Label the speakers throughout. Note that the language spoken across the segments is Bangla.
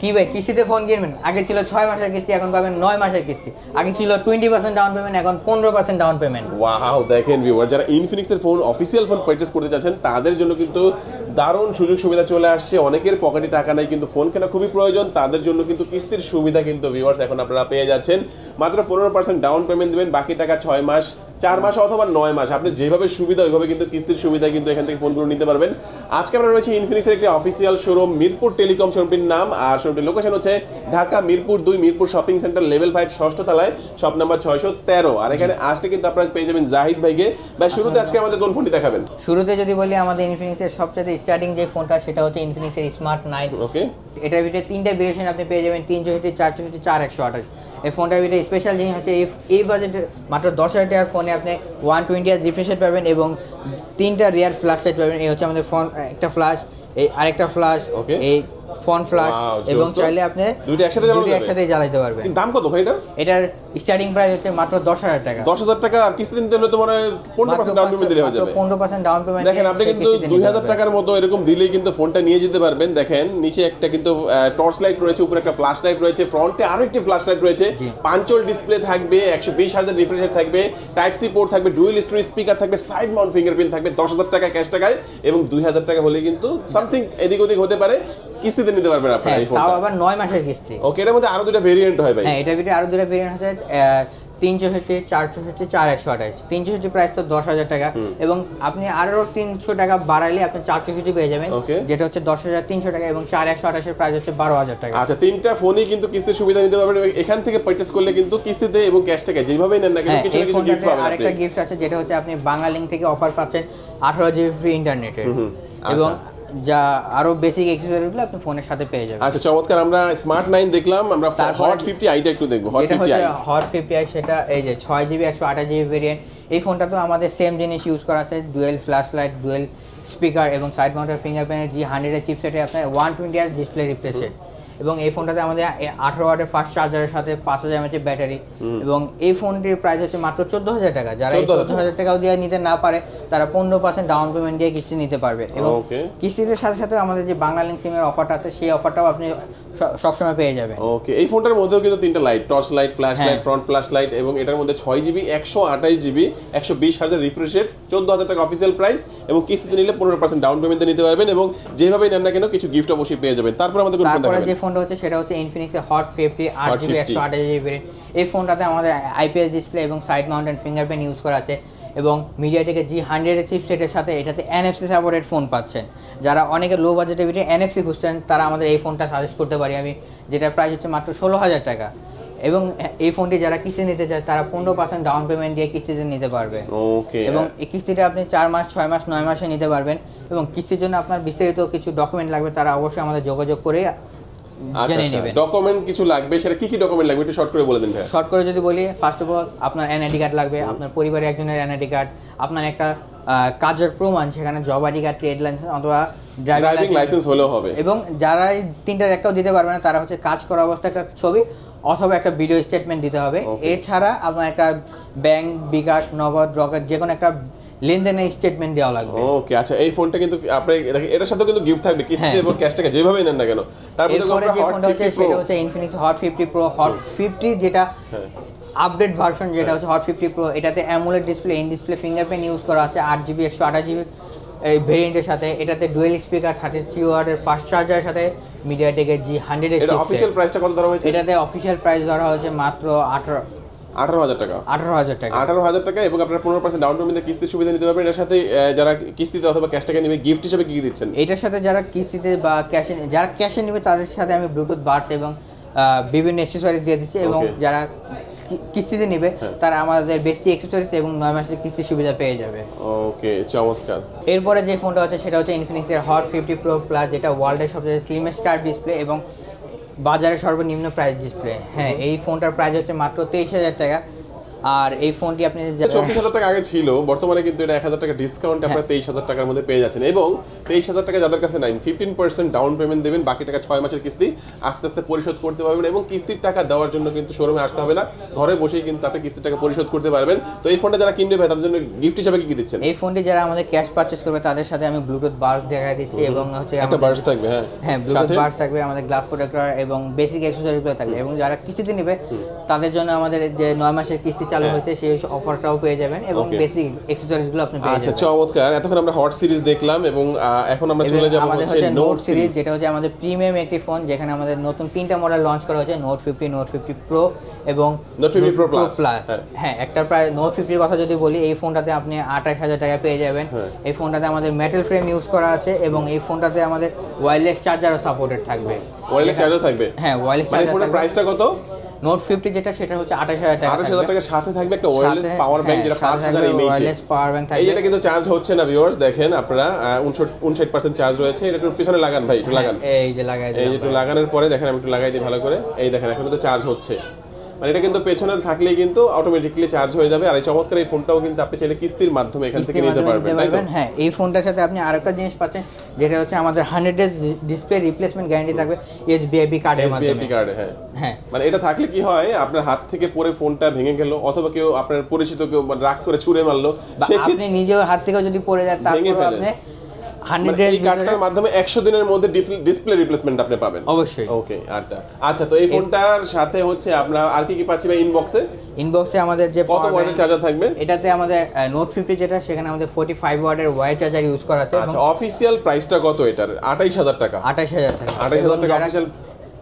Speaker 1: কি ভাই, কিস্তিতে ফোন কিনবেন? আগে ছিল ছয় মাসের কিস্তি, এখন পাবেন নয় মাসের কিস্তি। আগে ছিল টোয়েন্টি পার্সেন্ট ডাউন পেমেন্ট এখন পনেরো পার্সেন্ট ডাউন পেমেন্ট
Speaker 2: ওয়াও দেখেন ভিউয়ার যারা ইনফিনিক্সের ফোন অফিসিয়াল ফোন পারচেস করতে চাচ্ছেন, তাদের জন্য কিন্তু দারুণ সুযোগ সুবিধা চলে আসছে। অনেকের পকেটে টাকা নাই, কিন্তু ফোন কেনা খুবই প্রয়োজন। তাদের জন্য কিন্তু কিস্তির সুবিধা কিন্তু ভিউয়ার্স এখন আপনারা পেয়ে যাচ্ছেন। মাত্র পনেরো পার্সেন্ট ডাউন পেমেন্ট দেবেন, বাকি টাকা ছয় মাস চার মাস অথবা নয় মাস। আপনি যেভাবে সুবিধা ওইভাবে কিন্তু কিস্তির সুবিধা কিন্তু এখান থেকে ফোনগুলো নিতে পারবেন। আজকে আমরা রয়েছে ইনফিনিক্সের একটি অফিসিয়াল শোরুম মিরপুর টেলিকম শোরুমটির নাম। আর শোরুমটির লোকেশন হচ্ছে ঢাকা মিরপুর দুই Mirpur shopping center level five ষষ্ঠ তলায় শপ নাম্বার ছয়শো তেরো। আর এখানে আসলে কিন্তু আপনারা পেয়ে যাবেন জাহিদ ভাইকে। বা শুরুতে আজকে আমাদের কোন ফোনটি দেখাবেন?
Speaker 1: শুরুতে যদি বলি আমাদের ইনফিনিক্সের সবচেয়ে স্টার্টিং যে ফোনটা সেটা হচ্ছে ইনফিনিক্সের স্মার্ট নাইন
Speaker 2: ওকে
Speaker 1: এটার ভিতরে তিনটা ভেরিয়েশন আপনি পেয়ে যাবেন তিন চৌষট্টি চার চৌষট্টি চার একশো আঠাশ। এই ফোনটার ভিতরে স্পেশাল জিনিস হচ্ছে এই এই বাজেট মাত্র দশ হাজার টাকার ফোনে আপনি ওয়ান টোয়েন্টি আর রিফ্রেশার পাবেন এবং তিনটা রিয়ার ফ্ল্যাশ লাইট পাবেন। এই হচ্ছে আমাদের ফোন একটা ফ্ল্যাশ এই আরেকটা ফ্ল্যাশ
Speaker 2: ওকে
Speaker 1: এই ফোন ফ্ল্যাশ এবং চাইলে আপনি
Speaker 2: দুইটা একসাথে
Speaker 1: দুটো একসাথে জ্বালাতে পারবেন।
Speaker 2: দাম কত ভাই এটা
Speaker 1: এটার স্টার্টিং প্রাইস হচ্ছে মাত্র দশ হাজার টাকা।
Speaker 2: দশ হাজার টাকা আর কিস্তি দিতে হলে তোমার পনেরো পার্সেন্ট ডাউন পেমেন্ট দিলে হয়ে যাবে।
Speaker 1: পনেরো পার্সেন্ট ডাউন পেমেন্ট
Speaker 2: দেখেন আপনি কিন্তু দুই হাজার টাকার মতো এরকম দিলেই কিন্তু ফোনটা নিয়ে যেতে পারবেন। দেখেন নিচে একটা কিন্তু টর্চ লাইট রয়েছে উপরে একটা ফ্ল্যাশ লাইট রয়েছে ফ্রন্টে আরও একটি ফ্ল্যাশ লাইট রয়েছে। পাঞ্চল ডিসপ্লে থাকবে একশো বিশ হাজার রিফ্রেশার থাকবে টাইপ সি পোর্ট থাকবে ডুয়েল স্টোরি স্পিকার থাকবে সাইড মাউন্ট ফিঙ্গারপ্রিন্ট থাকবে দশ হাজার টাকা ক্যাশ টাকায় এবং দুই হাজার টাকা হলে কিন্তু সামথিং এদিক ওদিক হতে পারে। কিস্তিতে নিতে পারবেন আপনারা
Speaker 1: হ্যাঁ
Speaker 2: এই
Speaker 1: তাও আবার নয় মাসের কিস্তি।
Speaker 2: ওকে এটার মধ্যে আরও দুটো ভেরিয়েন্ট হয় ভাই।
Speaker 1: হ্যাঁ এটার ভিতরে আরও দুটো ভেরিয়েন্ট আছে তিন চৌষট্টি চার চৌষট্টি চার একশো আঠাশ। তিন চৌষট্টি প্রাইস তো দশ হাজার টাকা। এবং আপনি আরও তিনশো টাকা বাড়াইলে আপনি চার চৌষট্টি পেয়ে যাবেন. যেটা হচ্ছে দশ হাজার তিনশো টাকা এবং চার একশো আঠাশের প্রাইস হচ্ছে বারো হাজার টাকা।
Speaker 2: আচ্ছা তিনটা ফোনই কিন্তু কিস্তির সুবিধা নিতে পারবেন এখান থেকে পারচেস করলে কিন্তু কিস্তিতে এবং ক্যাশ টাকা যেভাবেই নেন না
Speaker 1: হ্যাঁ
Speaker 2: কিছু কিছু গিফট পাবেন
Speaker 1: আরেকটা গিফট আছে যেটা হচ্ছে আপনি বাংলালিঙ্ক থেকে অফার পাচ্ছেন আঠারো জিবি ফ্রি ইন্টারনেটের এবং
Speaker 2: আচ্ছা।
Speaker 1: যা আরও বেসিক এক্সেসরিজগুলো আপনি ফোনের সাথে পেয়ে যাবেন।
Speaker 2: আচ্ছা চমৎকার। আমরা স্মার্ট 9 দেখলাম আমরা হট ফিফটি আইটা একটু দেখব হট
Speaker 1: যেটা
Speaker 2: ফিফটি
Speaker 1: হচ্ছে
Speaker 2: আই
Speaker 1: হট ফিফটি আই সেটা এই যে ছয় জিবি একশো আঠাশ জিবি ভেরিয়েন্ট এই ফোনটা তো আমাদের সেম জিনিস ইউজ করা আছে dual flash light dual speaker এবং সাইড মাউন্টার ফিঙ্গারপ্রিন্টের জি হান্ড্রেডের চিপসেটে আপনার one twenty display refresh replaced এবং এই ফোনটাতে আমাদের আঠারো ওয়াটের ফাস্ট চার্জারের সাথে পাঁচ হাজার এমএচের ব্যাটারি এবং এই ফোনটির প্রাইস হচ্ছে মাত্র চোদ্দ হাজার টাকা। যারা এই চোদ্দ হাজার টাকাও দিয়ে নিতে না পারে তারা পনেরো পার্সেন্ট ডাউন পেমেন্ট দিয়ে কিস্তি নিতে পারবে। এবং কিস্তিতে সাথে সাথে আমাদের যে বাংলা লিঙ্ক সিমের অফারটা আছে সেই অফারটাও আপনি সবসময় পেয়ে যাবেন।
Speaker 2: ওকে এই ফোনটার মধ্যেও কিন্তু তিনটা light torch light flash. Light front flash light এবং এটার মধ্যে ছয় জিবি একশো আঠাশ জিবি একশো বিশ হাজার রিফ্রেশ রেট চোদ্দ হাজার টাকা অফিসিয়াল প্রাইস এবং কিস্তিতে নিলে পনেরো পার্সেন্ট ডাউন পেমেন্টে নিতে পারবেন এবং যেভাবে নেন না কেন কিছু গিফট অবশ্যই পেয়ে যাবেন। তারপর আমাদের ফোন
Speaker 1: যে
Speaker 2: দেখাবেন
Speaker 1: ফোনটা হচ্ছে সেটা হচ্ছে ইনফিনিক্সের হট ফিফটি আট জিবি
Speaker 2: 50
Speaker 1: একশো আঠাশ জিবি ভেরিয়েন্ট এই ফোনটাতে আমাদের আইপিএস ডিসপ্লে এবং সাইড মাউন্টেন ফিঙ্গারপ্রিন্ট ইউজ করা আছে এবং মিডিয়াটেকের জি হান্ড্রেডের চিপসেটের সাথে এটাতে এনএফসি সাপোর্টেড ফোন পাচ্ছেন। যারা অনেকে লো বাজেটের ভিতরে এনএফসি খুঁজছেন তারা আমাদের এই ফোনটা সাজেস্ট করতে পারি আমি যেটার প্রাইস হচ্ছে মাত্র ষোলো হাজার টাকা। এবং এই ফোনটি যারা কিস্তি নিতে চায় তারা পনেরো পার্সেন্ট ডাউন পেমেন্ট দিয়ে কিস্তিতে নিতে পারবে।
Speaker 2: ওকে
Speaker 1: এবং এই কিস্তিটা আপনি চার মাস ছয় মাস নয় মাসে নিতে পারবেন। এবং কিস্তির জন্য আপনার বিস্তারিত কিছু ডকুমেন্ট লাগবে তারা অবশ্যই আমাদের যোগাযোগ করে জেনে
Speaker 2: আচ্ছা।
Speaker 1: নেবেন।
Speaker 2: ডকুমেন্ট কিছু লাগবে? সেটা কি কি ডকুমেন্ট লাগবে? একটু শর্ট করে বলে দিন ভাই
Speaker 1: শর্ট করে যদি বলি ফার্স্ট অফ অল আপনার এনআইডি কার্ড লাগবে আপনার পরিবারের একজনের এনআইডি কার্ড আপনার একটা কাজের প্রমাণ সেখানে job ID card trade license অথবা
Speaker 2: ড্রাইভিং লাইসেন্স হলেও হবে।
Speaker 1: এবং যারা তিনটার একটাও দিতে পারবে না তারা হচ্ছে কাজ করা অবস্থা একটা ছবি অথবা একটা ভিডিও স্টেটমেন্ট দিতে হবে। এছাড়া আপনার একটা ব্যাংক বিকাশ নগদ রকেট যে কোনো একটা লেনদেনের স্টেটমেন্ট দেওয়া লাগবে।
Speaker 2: ওকে আচ্ছা এই ফোনটা কিন্তু আপনি এটার সাথে কিন্তু গিফট থাকবে কিস্তিতে
Speaker 1: হ্যাঁ।
Speaker 2: এবং ক্যাশ টাকা যেভাবেই নেন না কেন তারপরে
Speaker 1: যে
Speaker 2: হট
Speaker 1: ফোনটা হচ্ছে সেটা হচ্ছে Infinix Hot fifty Pro Hot fifty যেটা
Speaker 2: হ্যাঁ।
Speaker 1: আপডেট ভার্সন যেটা হচ্ছে হট ফিফটি প্রো এটাতে AMOLED display in display fingerprint use করা আছে আট জিবি একশো আঠাশ জিবি এই ভেরিয়েন্টের সাথে। এটাতে ডুয়েল স্পিকার থার্টি থ্রি ওয়ার্ডের ফাস্ট চার্জারের সাথে মিডিয়াটেকের জি হান্ড্রেড
Speaker 2: এটা অফিসিয়াল প্রাইসটা কত ধরা হয়েছে?
Speaker 1: এটাতে অফিসিয়াল প্রাইস ধরা হয়েছে মাত্র আঠারো
Speaker 2: আঠারো হাজার টাকা।
Speaker 1: আঠারো হাজার টাকা।
Speaker 2: আঠারো হাজার টাকা এবং আপনারা পনেরো পার্সেন্ট ডাউন পেমেন্টের কিস্তির সুবিধা নিতে পারবেন। এর সাথে যারা কিস্তিতে অথবা ক্যাশ টাকা নেবে গিফট হিসেবে কি কি দিচ্ছেন?
Speaker 1: এটার সাথে যারা কিস্তিতে বা ক্যাশে যারা ক্যাশে নেবে তাদের সাথে আমি ব্লুটুথ বাডস এবং বিভিন্ন অ্যাক্সেসরিজ দিয়ে দিচ্ছি এবং যারা কিস্তিতে নেবে
Speaker 2: হ্যাঁ।
Speaker 1: তারা আমাদের বেশি অ্যাক্সেসরিজ এবং নয় মাসের কিস্তির সুবিধা পেয়ে যাবে।
Speaker 2: ওকে চমৎকার।
Speaker 1: এরপরে যে ফোনটা আছে সেটা হচ্ছে ইনফিনিক্সের হট ফিফটি প্রো প্লাস যেটা ওয়ার্ল্ডের সবচেয়ে স্লিমেস্ট কার ডিসপ্লে এবং বাজারের সর্বনিম্ন প্রাইস ডিসপ্লে হ্যাঁ এই ফোনটার প্রাইস হচ্ছে মাত্র তেইশ হাজার টাকা। আর এই ফোনটি আপনি
Speaker 2: চব্বিশ হাজার টাকা আগে ছিল বর্তমানে কিন্তু এটা এক হাজার টাকা ডিসকাউন্ট আপনারা তেইশ হাজার টাকার মধ্যে পেয়ে যাচ্ছেন। এবং তেইশ হাজার টাকা যাদের কাছে nine fifteen percent down payment দেবেন বাকি টাকা ছয় মাসের কিস্তি আস্তে আস্তে পরিশোধ করতে পারবেন এবং কিস্তির টাকা দেওয়ার জন্য কিন্তু শোরুমে আসতে হবে না। ঘরে বসেই কিন্তু আপনি কিস্তির টাকা পরিশোধ করতে পারবেন। তো এই ফোনটা যারা কিনবে ভাই তাদের জন্য গিফট হিসাবে কি কি দিচ্ছেন?
Speaker 1: এই ফোনটি যারা আমাদের ক্যাশ পারচেস করবে তাদের সাথে আমি ব্লুটুথ বার্স দেখা দিচ্ছি এবং হচ্ছে
Speaker 2: একটা বার্স থাকবে হ্যাঁ।
Speaker 1: হ্যাঁ ব্লুটুথ? বাস থাকবে আমাদের গ্লাস প্রোটেক্টর এবং বেসিক অ্যাক্সেসরিজগুলো থাকবে। এবং যারা কিস্তিতে নেবে তাদের জন্য আমাদের যে নয় মাসের কিস্তি চালু হয়েছে সেই অফারটাও পেয়ে যাবেন এবং বেসিক অ্যাক্সেসরিজগুলো আপনি পেয়ে
Speaker 2: আচ্ছা চমৎকার। এতক্ষণ আমরা হট সিরিজ দেখলাম এবং এখন আমরা চলে যাব হচ্ছে নোট
Speaker 1: সিরিজ যেটা হচ্ছে আমাদের প্রিমিয়াম একটি ফোন যেখানে আমাদের নতুন তিনটা মডেল লঞ্চ করা হয়েছে note fifty note fifty pro এবং
Speaker 2: নোট 50 প্রো
Speaker 1: প্লাস
Speaker 2: হ্যাঁ।
Speaker 1: হ্যাঁ একটা প্রায় নোট ফিফটির কথা যদি বলি এই ফোনটাতে আপনি আঠাশ হাজার টাকা পেয়ে যাবেন।
Speaker 2: হ্যাঁ।
Speaker 1: এই ফোনটাতে আমাদের মেটাল ফ্রেম ইউজ করা আছে এবং এই ফোনটাতে আমাদের ওয়্যারলেস চার্জারও সাপোর্টেড থাকবে।
Speaker 2: ওয়ারলেস চার্জার থাকবে?
Speaker 1: হ্যাঁ ওয়্যারলেস চার্জার
Speaker 2: প্রাইসটা কত?
Speaker 1: নোট ফিফটি যেটা সেটা হচ্ছে আঠাশ হাজার টাকা
Speaker 2: আঠাশ হাজার
Speaker 1: টাকা
Speaker 2: টাকার সাথে থাকবে একটা ওয়্যারলেস পাওয়ার ব্যাংক
Speaker 1: হ্যাঁ,
Speaker 2: যেটা পাঁচ হাজার
Speaker 1: ওয়ারলেস পাওয়ার
Speaker 2: ব্যাংক
Speaker 1: থাকবে।
Speaker 2: যেটা কিন্তু চার্জ হচ্ছে না ভিউয়ার্স দেখেন আপনারা উনষাট পার্সেন্ট চার্জ রয়েছে। এটা একটু পিছনে লাগান ভাই একটু লাগান।
Speaker 1: এই যে লাগাই
Speaker 2: এই যে একটু লাগানোর পরে দেখেন আমি একটু লাগাই দিই ভালো করে। এই দেখেন এখন তো চার্জ হচ্ছে। মানে এটা কিন্তু পেছনে থাকলেই কিন্তু অটোমেটিকলি চার্জ হয়ে যাবে। আর এই চমৎকার এই ফোনটাও কিন্তু আপনি চাইলে কিস্তির মাধ্যমে এখান থেকে নিতে পারবেন তাই তো?
Speaker 1: হ্যাঁ এই ফোনটার সাথে আপনি আরেকটা জিনিস পাচ্ছেন যেটা হচ্ছে আমাদের hundred days display replacement guarantee থাকবে এইচবিআইবি কার্ডের মাধ্যমে।
Speaker 2: কার্ডে হ্যাঁ।
Speaker 1: হ্যাঁ।
Speaker 2: মানে এটা থাকলে কি হয় আপনার হাত থেকে পরে ফোনটা ভেঙে গেল অথবা কেউ আপনার পরিচিত কেউ রাগ করে ছুঁড়ে মারলো
Speaker 1: আপনি নিজেও হাত থেকে যদি পড়ে যায় তারপর আপনি হান্ড্রেড
Speaker 2: মানে এই কার্ডটার মাধ্যমে একশো দিনের মধ্যে ডিসপ্লে রিপ্লেসমেন্ট আপনি পাবেন।
Speaker 1: অবশ্যই।
Speaker 2: ওকে আচ্ছা। আচ্ছা তো এই ফোনটার সাথে হচ্ছে আমরা আর কি কি পাচ্ছি ভাই ইনবক্সে
Speaker 1: ইনবক্সে আমাদের যে
Speaker 2: কত ওয়াটের চার্জার থাকবে?
Speaker 1: এটাতে আমাদের নোট ফিফটি যেটা সেখানে আমাদের ফোর্টি ফাইভ ওয়ার্ডের ওয়াই চার্জার ইউজ করা আছে
Speaker 2: আচ্ছা অফিসিয়াল প্রাইসটা কত এটার? আঠাইশ হাজার টাকা।
Speaker 1: আঠাশ হাজার টাকা।
Speaker 2: আঠাইশ হাজার টাকা অফিসিয়াল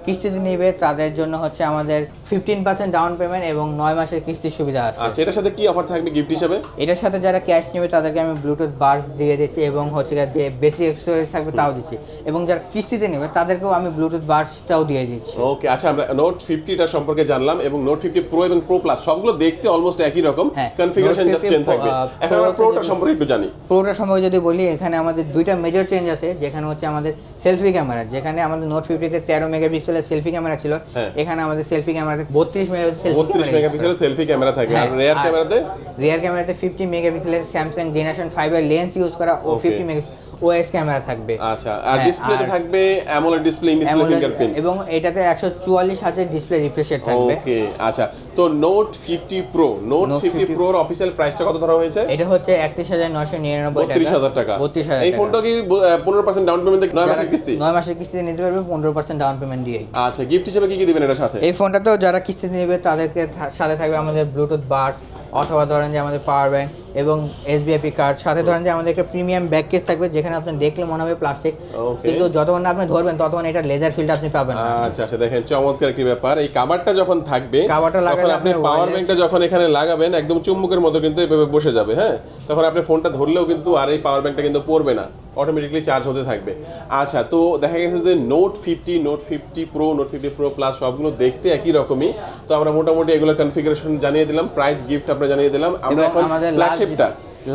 Speaker 1: কিস্তিতে নিবে তাদের জন্য হচ্ছে আমাদের ফিফটিন পার্সেন্ট ডাউন পেমেন্ট এবং নয় মাসের কিস্তির সুবিধা আছে।
Speaker 2: আচ্ছা এটার সাথে কি অফার থাকবে গিফট হিসাবে?
Speaker 1: এটার সাথে যারা ক্যাশ নেবে তাদেরকে আমি ব্লুটুথ বাস দিয়ে দিচ্ছি এবং হচ্ছে যে বেশি স্টোরেজ থাকবে তাও দিচ্ছি। এবং যারা কিস্তিতে নেবে তাদেরকেও আমি ব্লুটুথ বাসটাও দিয়ে দিচ্ছি।
Speaker 2: ওকে আচ্ছা আমরা নোট ফিফটিটা সম্পর্কে জানলাম এবং নোট ফিফটি প্রো এবং প্রো প্লাস সবগুলো দেখতে অলমোস্ট একই রকম। কনফিগারেশন জাস্ট চেঞ্জ থাকবে। এখন আমরা প্রোটা সম্পর্কে একটু জানি।
Speaker 1: প্রোটা সম্পর্কে যদি বলি এখানে আমাদের দুইটা মেজর চেঞ্জ আছে যেখানে হচ্ছে আমাদের সেলফি ক্যামেরা যেখানে আমাদের নোট ফিফটিতে তেরো মেগাপিক্সেলের সেলফি ক্যামেরা ছিল।
Speaker 2: হ্যাঁ।
Speaker 1: এখানে আমাদের সেলফি ক্যামেরা 32 মেগাপিক্সেল
Speaker 2: 32 মেগাপিক্সেলের সেলফি ক্যামেরা থাকে। আর রিয়ার ক্যামেরাতে
Speaker 1: রিয়ার ক্যামেরাতে 50 মেগাপিক্সেলের স্যামসাং জেনারেশন 5 এর লেন্স ইউজ করা ও 50 মেগাপিক্সেল ওএস ক্যামেরা থাকবে।
Speaker 2: আচ্ছা আর
Speaker 1: হ্যাঁ,
Speaker 2: ডিসপ্লেতে থাকবে AMOLED display in display fingerprint
Speaker 1: এবং এটাতে 144 হাজার ডিসপ্লে রিফ্রেশ রেট থাকবে।
Speaker 2: ওকে আচ্ছা। তো নোট 50 প্রো নোট
Speaker 1: 50
Speaker 2: প্রো এর অফিশিয়াল প্রাইসটা কত ধরা হয়েছে?
Speaker 1: এটা হচ্ছে 31999
Speaker 2: টাকা। 32000 টাকা।
Speaker 1: 32000
Speaker 2: এই ফোনটা কি 15% ডাউন পেমেন্ট
Speaker 1: 9
Speaker 2: মাসের কিস্তি?
Speaker 1: 9 মাসের কিস্তিতে নিতে পারবে 15% ডাউন পেমেন্ট দিয়ে
Speaker 2: আচ্ছা গিফট হিসেবে কি কি দিবেন এর সাথে?
Speaker 1: এই ফোনটা তো যারা কিস্তি নেবে তাদেরকে সাথে থাকবে আমাদের ব্লুটুথ বাডস অথবা ধরেন যে আমাদের পাওয়ার ব্যাংক এবং এসবিআইপি কার্ড সাথে ধরেন যে আমাদের একটা প্রিমিয়াম ব্যাক কেস থাকবে যেখানে আপনি দেখলে মনে হবে প্লাস্টিক কিন্তু যতক্ষণ না আপনি ধরবেন ততক্ষণ এটা লেজার ফিল্ড আপনি পাবেন
Speaker 2: আচ্ছা আচ্ছা দেখেন চমৎকার একটি ব্যাপার। এই কাভারটা যখন থাকবে
Speaker 1: কাভারটা লাগালে
Speaker 2: আপনি পাওয়ার ব্যাংকটা যখন এখানে লাগাবেন একদম চুম্বকের মতো কিন্তু এভাবে বসে যাবে হ্যাঁ? তখন আপনি ফোনটা ধরলেও কিন্তু আর এই পাওয়ার ব্যাংকটা কিন্তু পড়বে না। অটোমেটিকলি চার্জ হতে থাকবে। আচ্ছা তো দেখা গেছে যে note fifty note fifty pro note fifty pro plus সবগুলো দেখতে একই রকমই। তো আমরা মোটামুটি এগুলো কনফিগারেশন জানিয়ে দিলাম প্রাইস গিফট আমরা জানিয়ে দিলাম। আমরা এখন ফ্ল্যাগশিপটা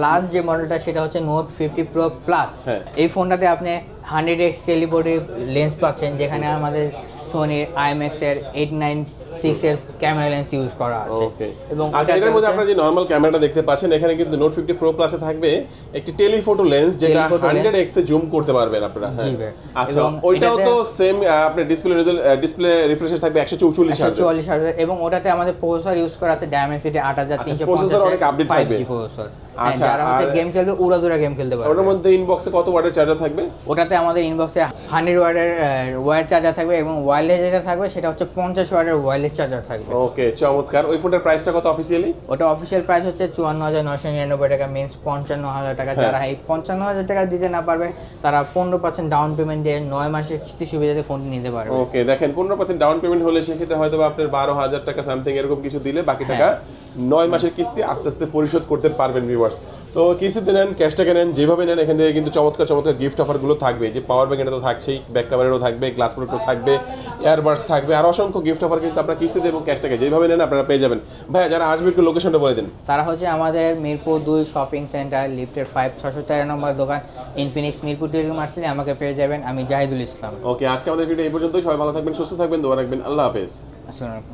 Speaker 1: লাস্ট যে মডেলটা সেটা হচ্ছে নোট ফিফটি প্রো প্লাস
Speaker 2: হ্যাঁ।
Speaker 1: এই ফোনটাতে আপনি হান্ড্রেড এক্স টেলিপোর্টের লেন্স পাচ্ছেন যেখানে আমাদের সোনির আইএমএক্স এর এইট নাইন সিক্স এর ক্যামেরা লেন্স ইউজ করা আছে। এবং
Speaker 2: আচ্ছা এটার মধ্যে আপনারা যে নরমাল ক্যামেরাটা দেখতে পাচ্ছেন এখানে কিন্তু নোট ফিফটি প্রো প্লাসে থাকবে একটি টেলিফোটো লেন্স যেটা
Speaker 1: Telephoto lens।
Speaker 2: হান্ড্রেড এক্স এ জুম করতে পারবেন আপনারা হ্যাঁ। আচ্ছা ওইটাও তো সেম আপনার ডিসপ্লে ডিসপ্লে রিফ্রেশ থাকবে একশো চৌচল্লিশ
Speaker 1: একশো চুয়াল্লিশ হাজার এবং ওটাতে আমাদের প্রসেসর ইউজ করা আছে ডায়মেন্সিটি আট হাজার তিনশো
Speaker 2: আচ্ছা, processor অনেক
Speaker 1: ফাইভ
Speaker 2: থাকবে।
Speaker 1: প্রসেসর
Speaker 2: আচ্ছা,
Speaker 1: যারা হচ্ছে গেম খেলবে উড়াদুরা গেম খেলতে
Speaker 2: ওটার মধ্যে ইনবক্সে কত ওয়াটের চার্জার থাকবে?
Speaker 1: ওটাতে আমাদের ইনবক্সে হান্ড্রেড ওয়ার্ডের ওয়্যার চার্জার থাকবে এবং ওয়্যারলেস যেটা থাকবে সেটা হচ্ছে পঞ্চাশ ওয়ার্ডের ওয়্যারলেস চার্জার থাকবে।
Speaker 2: ওকে চমৎকার। ওই ফোনটার প্রাইসটা কত অফিসিয়ালি
Speaker 1: ওটা অফিসিয়াল প্রাইস হচ্ছে চুয়ান্ন হাজার নশো নিরানব্বই টাকা মিনস পঞ্চান্ন হাজার টাকা।
Speaker 2: হ্যাঁ।
Speaker 1: যারা এই পঞ্চান্ন হাজার টাকা দিতে না পারবে তারা পনেরো পার্সেন্ট ডাউন পেমেন্ট দিয়ে নয় মাসের কিস্তি সুবিধাতে ফোনটি নিতে পারবে।
Speaker 2: ওকে দেখেন পনেরো পার্সেন্ট ডাউন পেমেন্ট হলে সেক্ষেত্রে হয়তো আপনার বারো হাজার টাকা সামথিং এরকম কিছু দিলে বাকি টাকা নয় মাসের কিস্তি আস্তে আস্তে পরিশোধ করতে পারবেন ভিউয়ার্স তো কিস্তিতে নেন ক্যাশটাকে নেন যেভাবে নেন এখান থেকে কিন্তু চমৎকার চমৎকার গিফট অফারগুলো থাকবে। যে পাওয়ার ব্যাংক এটা তো থাকছেই ব্যাক কাভারেরও থাকবে গ্লাস প্রোডাক্টও থাকবে এয়ারবাডস থাকবে আর অসংখ্য গিফট অফার কিন্তু আপনারা কিস্তিতে এবং ক্যাশটাকে যেভাবে নেন আপনারা পেয়ে যাবেন। ভাইয়া যারা আসবে একটু লোকেশনটা বলে দিন।
Speaker 1: তারা হচ্ছে আমাদের মিরপুর দুই শপিং সেন্টার লিফটের ফাইভ ছশো তেরো নম্বর দোকান ইনফিনিক্স মিরপুর টেলিকম আসলে আমাকে পেয়ে যাবেন আমি জাহিদুল ইসলাম।
Speaker 2: ওকে আজকে আমাদের ভিডিও এই পর্যন্তই সবাই ভালো থাকবেন সুস্থ থাকবেন দোয়া রাখবেন আল্লাহ হাফেজ।
Speaker 1: আসসালামু আলাইকুম।